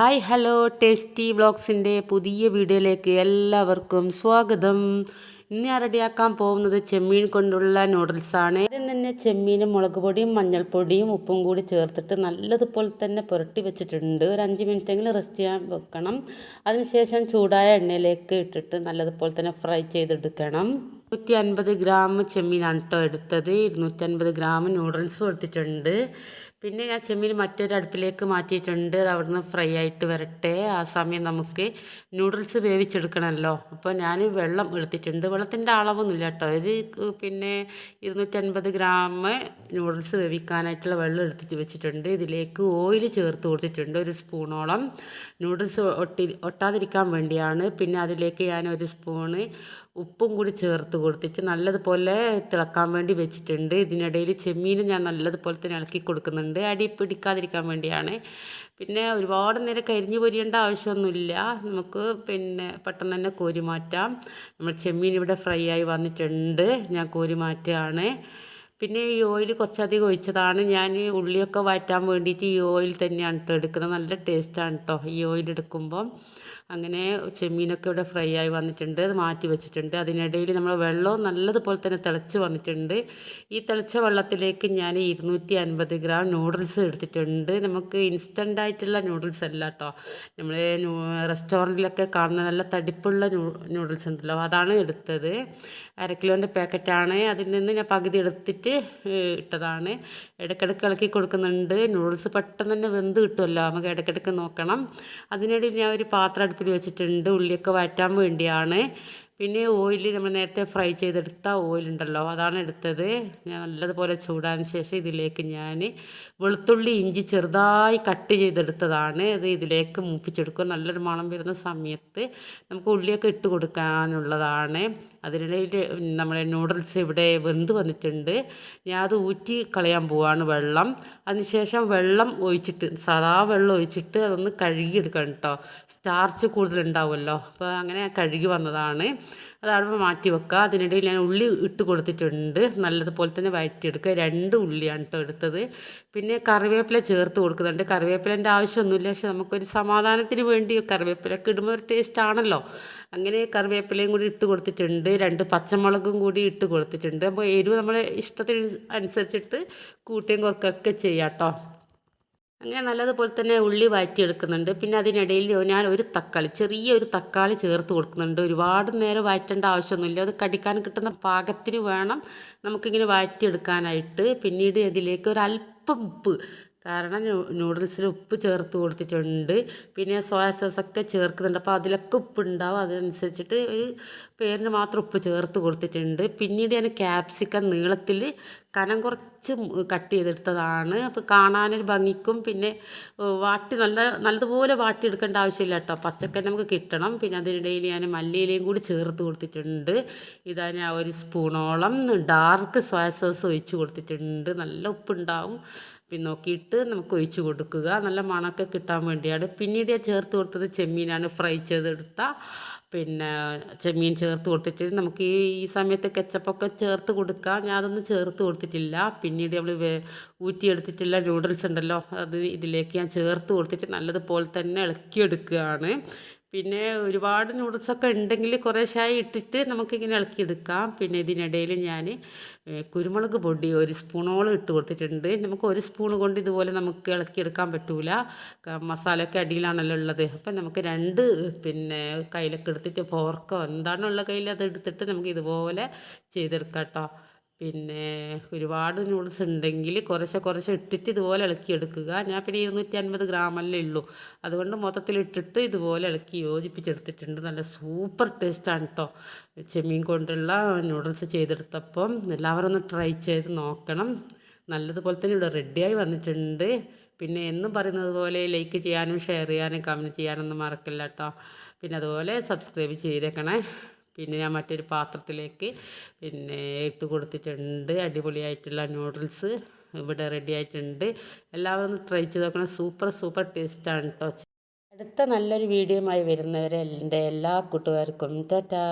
Hi hello tasty വ്ളോഗ്സിന്റെ പുതിയ വീഡിയോയിലേക്ക് എല്ലാവർക്കും സ്വാഗതം. ഇന്ന് ഞാൻ റെഡിയാക്കാൻ പോകുന്നത് ചെമ്മീൻ കൊണ്ടുള്ള നൂഡിൽസാണ് ആദ്യം തന്നെ ചെമ്മീനും മുളക് പൊടിയും മഞ്ഞൾപ്പൊടിയും ഉപ്പും കൂടി ചേർത്തിട്ട് നല്ലതുപോലെ തന്നെ പുരട്ടി വെച്ചിട്ടുണ്ട്. ഒരു അഞ്ച് മിനിറ്റെങ്കിലും റെസ്റ്റ് ചെയ്യാൻ വെക്കണം. അതിനുശേഷം ചൂടായ എണ്ണയിലേക്ക് ഇട്ടിട്ട് നല്ലതുപോലെ തന്നെ ഫ്രൈ ചെയ്തെടുക്കണം. നൂറ്റി അൻപത് ഗ്രാം ചെമ്മീനാണ് കേട്ടോ എടുത്തത്. ഇരുന്നൂറ്റി അൻപത് ഗ്രാം നൂഡിൽസും എടുത്തിട്ടുണ്ട് പിന്നെ ഞാൻ ചെമ്മീൻ മറ്റൊരു അടുപ്പിലേക്ക് മാറ്റിയിട്ടുണ്ട്. അവിടുന്ന് ഫ്രൈ ആയിട്ട് വരട്ടെ. ആ സമയം നമുക്ക് നൂഡിൽസ് വേവിച്ചെടുക്കണമല്ലോ. അപ്പോൾ ഞാൻ വെള്ളം എടുത്തിട്ടുണ്ട് വെള്ളത്തിന്റെ അളവൊന്നുമില്ല കേട്ടോ. ഇത് പിന്നെ ഇരുന്നൂറ്റൻപത് ഗ്രാം നൂഡിൽസ് വേവിക്കാനായിട്ടുള്ള വെള്ളം എടുത്തിട്ട് വെച്ചിട്ടുണ്ട്. ഇതിലേക്ക് ഓയിൽ ചേർത്ത് കൊടുത്തിട്ടുണ്ട് ഒരു സ്പൂണോളം. നൂഡിൽസ് ഒട്ടി ഒട്ടാതിരിക്കാൻ വേണ്ടിയാണ്. പിന്നെ അതിലേക്ക് ഞാൻ ഒരു സ്പൂണ് ഉപ്പും കൂടി ചേർത്ത് കൊടുത്തിട്ട് നല്ലതുപോലെ തിളക്കാൻ വേണ്ടി വെച്ചിട്ടുണ്ട്. ഇതിനിടയിൽ ചെമ്മീനും ഞാൻ നല്ലതുപോലെ തന്നെ ഇളക്കി കൊടുക്കുന്നുണ്ട്. അടി പിടിക്കാതിരിക്കാൻ വേണ്ടിയാണ്. പിന്നെ ഒരുപാട് നേരം കരിഞ്ഞു പൊരിയേണ്ട ആവശ്യമൊന്നുമില്ല. നമുക്ക് പിന്നെ പെട്ടെന്ന് തന്നെ കോരി മാറ്റാം. നമ്മൾ ചെമ്മീൻ ഇവിടെ ഫ്രൈ ആയി വന്നിട്ടുണ്ട്. ഞാൻ കോരി മാറ്റുകയാണ്. പിന്നെ ഈ ഓയിൽ കുറച്ചധികം ഒഴിച്ചതാണ്. ഞാൻ ഉള്ളിയൊക്കെ വഴറ്റാൻ വേണ്ടിയിട്ട് ഈ ഓയിൽ തന്നെയാണ് കേട്ടോ എടുക്കുന്നത്. നല്ല ടേസ്റ്റാണ് കേട്ടോ ഈ ഓയിൽ എടുക്കുമ്പം. അങ്ങനെ ചെമ്മീനൊക്കെ ഇവിടെ ഫ്രൈ ആയി വന്നിട്ടുണ്ട്. അത് മാറ്റി വെച്ചിട്ടുണ്ട്. അതിനിടയിൽ നമ്മൾ വെള്ളവും നല്ലതുപോലെ തന്നെ തിളച്ച് വന്നിട്ടുണ്ട്. ഈ തിളച്ച വെള്ളത്തിലേക്ക് ഞാൻ ഇരുന്നൂറ്റി അൻപത് ഗ്രാം നൂഡിൽസ് എടുത്തിട്ടുണ്ട്. നമുക്ക് ഇൻസ്റ്റന്റ് ആയിട്ടുള്ള നൂഡിൽസ് അല്ല കേട്ടോ നമ്മൾ റെസ്റ്റോറന്റിലൊക്കെ കാണുന്ന നല്ല തടിപ്പുള്ള നൂഡിൽസ് ഉണ്ടല്ലോ. അതാണ് എടുത്തത്. അര കിലോന്റെ പാക്കറ്റാണ്. അതിൽ നിന്ന് ഞാൻ പകുതി എടുത്തിട്ട് ഇട്ടതാണ്. ഇടയ്ക്കിടയ്ക്ക് ഇളക്കി കൊടുക്കുന്നുണ്ട്. നൂഡിൽസ് പെട്ടെന്ന് തന്നെ വെന്ത് കിട്ടുമല്ലോ. നമുക്ക് ഇടയ്ക്കിടയ്ക്ക് നോക്കണം. അതിനിടയിൽ ഞാൻ ഒരു പാത്രം അടുപ്പിൽ വെച്ചിട്ടുണ്ട്. ഉള്ളിയൊക്കെ വഴറ്റാൻ വേണ്ടിയാണ്. പിന്നെ ഓയിൽ നമ്മൾ നേരത്തെ ഫ്രൈ ചെയ്തെടുത്ത ഓയിലുണ്ടല്ലോ അതാണ് എടുത്തത്. ഞാൻ നല്ലതുപോലെ ചൂടാൻ ശേഷം ഇതിലേക്ക് ഞാൻ വെളുത്തുള്ളി ഇഞ്ചി ചെറുതായി കട്ട് ചെയ്തെടുത്തതാണ്. അത് ഇതിലേക്ക് മൂപ്പിച്ചെടുക്കുക നല്ലൊരു മണം വരുന്ന സമയത്ത് നമുക്ക് ഉള്ളിയൊക്കെ ഇട്ട് കൊടുക്കാനുള്ളതാണ്. അതിനിടയിൽ നമ്മുടെ നൂഡിൽസ് ഇവിടെ വെന്ത് വന്നിട്ടുണ്ട്. ഞാൻ അത് ഊറ്റി കളയാൻ പോവാണ് വെള്ളം. അതിനുശേഷം വെള്ളം ഒഴിച്ചിട്ട് സാധാ വെള്ളം ഒഴിച്ചിട്ട് അതൊന്ന് കഴുകിയെടുക്കണം കേട്ടോ സ്റ്റാർച്ച് കൂടുതലുണ്ടാവുമല്ലോ. അപ്പോൾ അങ്ങനെ കഴുകി വന്നതാണ്. അത് മാറ്റി വെക്കുക. അതിനിടയിൽ ഞാൻ ഉള്ളി ഇട്ട് കൊടുത്തിട്ടുണ്ട്. നല്ലതുപോലെ തന്നെ വഴറ്റിയെടുക്കുക രണ്ട് ഉള്ളിയാണ് കേട്ടോ എടുത്തത്. പിന്നെ കറിവേപ്പില ചേർത്ത് കൊടുക്കുന്നുണ്ട്. കറിവേപ്പിലേന്റെ ആവശ്യമൊന്നുമില്ല. പക്ഷെ നമുക്കൊരു സമാധാനത്തിന് വേണ്ടി കറിവേപ്പിലൊക്കെ ഇടുമ്പോൾ ഒരു ടേസ്റ്റ് ആണല്ലോ അങ്ങനെ കറിവേപ്പിലയും കൂടി ഇട്ട് കൊടുത്തിട്ടുണ്ട്. രണ്ട് പച്ചമുളകും കൂടി ഇട്ട് കൊടുത്തിട്ടുണ്ട്. അപ്പോൾ എരിവ് നമ്മളെ ഇഷ്ടത്തിന് അനുസരിച്ചിട്ട് കൂട്ടിയും കുറക്കൊക്കെ ചെയ്യാം കേട്ടോ അങ്ങനെ നല്ലതുപോലെ തന്നെ ഉള്ളി വഴറ്റിയെടുക്കുന്നുണ്ട്. പിന്നെ അതിനിടയിൽ ഞാൻ ഒരു തക്കാളി ചെറിയ ഒരു തക്കാളി ചേർത്ത് കൊടുക്കുന്നുണ്ട്. ഒരുപാട് നേരം വഴറ്റേണ്ട ആവശ്യമൊന്നുമില്ല. അത് കടിക്കാൻ കിട്ടുന്ന പാകത്തിന് വേണം. നമുക്കിങ്ങനെ വഴറ്റിയെടുക്കാനായിട്ട്. പിന്നീട് ഇതിലേക്ക് ഒരു അല്പം ഉപ്പ് കാരണം നൂഡിൽസിൽ ഉപ്പ് ചേർത്ത് കൊടുത്തിട്ടുണ്ട്. പിന്നെ സോയാ ഒക്കെ ചേർക്കുന്നുണ്ട്. അപ്പോൾ അതിലൊക്കെ ഉപ്പ് ഉണ്ടാവും അതനുസരിച്ചിട്ട് ഒരു പേരിന് മാത്രം ഉപ്പ് ചേർത്ത് കൊടുത്തിട്ടുണ്ട്. പിന്നീട് ഞാൻ ക്യാപ്സിക്കം നീളത്തിൽ കനം കുറച്ച് കട്ട് ചെയ്തെടുത്തതാണ്. അപ്പോൾ കാണാനൊരു ഭംഗിക്കും. പിന്നെ വാട്ടി നല്ല നല്ലതുപോലെ വാട്ടിയെടുക്കേണ്ട ആവശ്യമില്ല കേട്ടോ. പച്ചക്കറി നമുക്ക് കിട്ടണം. പിന്നെ അതിനിടയിൽ ഞാൻ മല്ലിയിലയും കൂടി ചേർത്ത് കൊടുത്തിട്ടുണ്ട്. ഇതാ ഞാൻ ഒരു സ്പൂണോളം ഡാർക്ക് സോയ സോസ് ഒഴിച്ച് കൊടുത്തിട്ടുണ്ട്. നല്ല ഉപ്പുണ്ടാവും. നോക്കിയിട്ട് നമുക്ക് ഒഴിച്ച് കൊടുക്കുക. നല്ല മണമൊക്കെ കിട്ടാൻ വേണ്ടിയാണ്. പിന്നീട് ഞാൻ ചേർത്ത് കൊടുത്തത് ചെമ്മീനാണ്. ഫ്രൈ ചെയ്തെടുത്ത പിന്നെ ചെമ്മീൻ ചേർത്ത് കൊടുത്തിട്ട് നമുക്ക് ഈ ഈ സമയത്ത് കെച്ചപ്പൊക്കെ ചേർത്ത് കൊടുക്കാം. ഞാൻ അതൊന്നും ചേർത്ത് കൊടുത്തിട്ടില്ല. പിന്നീട് നമ്മൾ ഊറ്റിയെടുത്തിട്ടുള്ള നൂഡിൽസ് ഉണ്ടല്ലോ അത് ഇതിലേക്ക് ഞാൻ ചേർത്ത് കൊടുത്തിട്ട് നല്ലതുപോലെ തന്നെ ഇളക്കിയെടുക്കുകയാണ്. പിന്നെ ഒരുപാട് നൂഡിൽസൊക്കെ ഉണ്ടെങ്കിൽ കുറേശ്ശായി ഇട്ടിട്ട് നമുക്കിങ്ങനെ ഇളക്കിയെടുക്കാം. പിന്നെ ഇതിനിടയിൽ ഞാൻ കുരുമുളക് പൊടി ഒരു സ്പൂണോളം ഇട്ട് കൊടുത്തിട്ടുണ്ട്. നമുക്ക് ഒരു സ്പൂൺ കൊണ്ട് ഇതുപോലെ നമുക്ക് ഇളക്കിയെടുക്കാൻ പറ്റൂല. മസാലയൊക്കെ അടിയിലാണല്ലോ ഉള്ളത്. അപ്പം നമുക്ക് രണ്ട് പിന്നെ കയ്യിലൊക്കെ എടുത്തിട്ട് ഫോർക്കോ എന്താണുള്ള കയ്യിൽ അത് എടുത്തിട്ട് നമുക്ക് ഇതുപോലെ ചെയ്തെടുക്കാം കേട്ടോ പിന്നെ ഒരുപാട് നൂഡിൽസ് ഉണ്ടെങ്കിൽ കുറച്ച് കുറച്ച് ഇട്ടിട്ട് ഇതുപോലെ ഇളക്കി എടുക്കുക. ഞാൻ പിന്നെ ഇരുന്നൂറ്റി അൻപത് ഗ്രാമല്ലേ ഉള്ളൂ. അതുകൊണ്ട് മൊത്തത്തിൽ ഇട്ടിട്ട് ഇതുപോലെ ഇളക്കി യോജിപ്പിച്ചെടുത്തിട്ടുണ്ട്. നല്ല സൂപ്പർ ടേസ്റ്റാണ് കേട്ടോ ചെമ്മീൻ കൊണ്ടുള്ള നൂഡിൽസ് ചെയ്തെടുത്തപ്പം എല്ലാവരും ഒന്ന് ട്രൈ ചെയ്ത് നോക്കണം. നല്ലതുപോലെ തന്നെ ഇവിടെ റെഡിയായി വന്നിട്ടുണ്ട്. പിന്നെ എന്നും പറയുന്നത് പോലെ ലൈക്ക് ചെയ്യാനും ഷെയർ ചെയ്യാനും കമന്റ് ചെയ്യാനൊന്നും മറക്കില്ല കേട്ടോ പിന്നെ അതുപോലെ സബ്സ്ക്രൈബ് ചെയ്തേക്കണേ. പിന്നെ ഞാൻ മറ്റൊരു പാത്രത്തിലേക്ക് പിന്നെ ഇട്ട് കൊടുത്തിട്ടുണ്ട്. അടിപൊളിയായിട്ടുള്ള നൂഡിൽസ് ഇവിടെ റെഡി ആയിട്ടുണ്ട്. എല്ലാവരും ഒന്ന് ട്രൈ ചെയ്ത് നോക്കണം. സൂപ്പർ സൂപ്പർ ടേസ്റ്റാണ് കേട്ടോ അടുത്ത നല്ലൊരു വീഡിയോയുമായി വരുന്നവരെ എന്റെ എല്ലാ കൂട്ടുകാർക്കും. ടാറ്റാ.